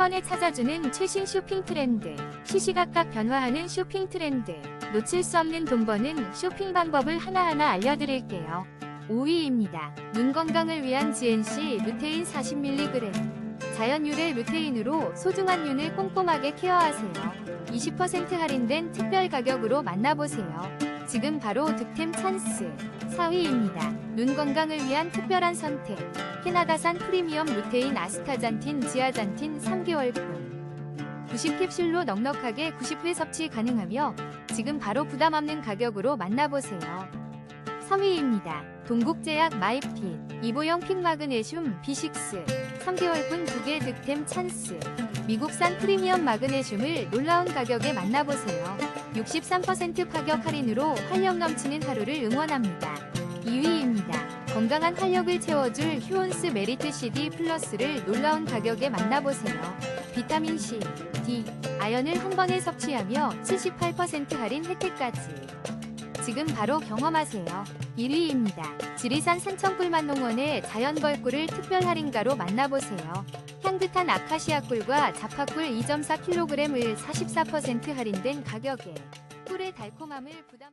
번에 찾아주는 최신 쇼핑 트렌드, 시시각각 변화하는 쇼핑 트렌드, 놓칠 수 없는 돈 버는 쇼핑 방법을 하나하나 알려드릴게요. 5위입니다. 눈 건강을 위한 GNC 루테인 40mg. 자연 유래 루테인으로 소중한 눈을 꼼꼼하게 케어하세요. 20% 할인된 특별 가격으로 만나보세요. 지금 바로 득템 찬스. 4위입니다. 눈 건강을 위한 특별한 선택. 캐나다산 프리미엄 루테인 아스타잔틴 지아잔틴 3개월분. 90캡슐로 넉넉하게 90회 섭취 가능하며 지금 바로 부담 없는 가격으로 만나보세요. 3위입니다. 동국제약 마이핏 이보영 핑마그네슘 B6 3개월분 2개 득템 찬스 미국산 프리미엄 마그네슘을 놀라운 가격에 만나보세요. 63% 파격 할인으로 활력 넘치는 하루를 응원합니다. 2위입니다. 건강한 활력을 채워줄 휴온스 메리트 CD 플러스를 놀라운 가격에 만나보세요. 비타민 C, D, 아연을 한 번에 섭취하며 78% 할인 혜택까지. 지금 바로 경험하세요. 1위입니다. 지리산 산청꿀맛 농원의 자연벌꿀을 특별 할인가로 만나보세요. 향긋한 아카시아 꿀과 자파꿀 2.4kg을 44% 할인된 가격에 꿀의 달콤함을 부담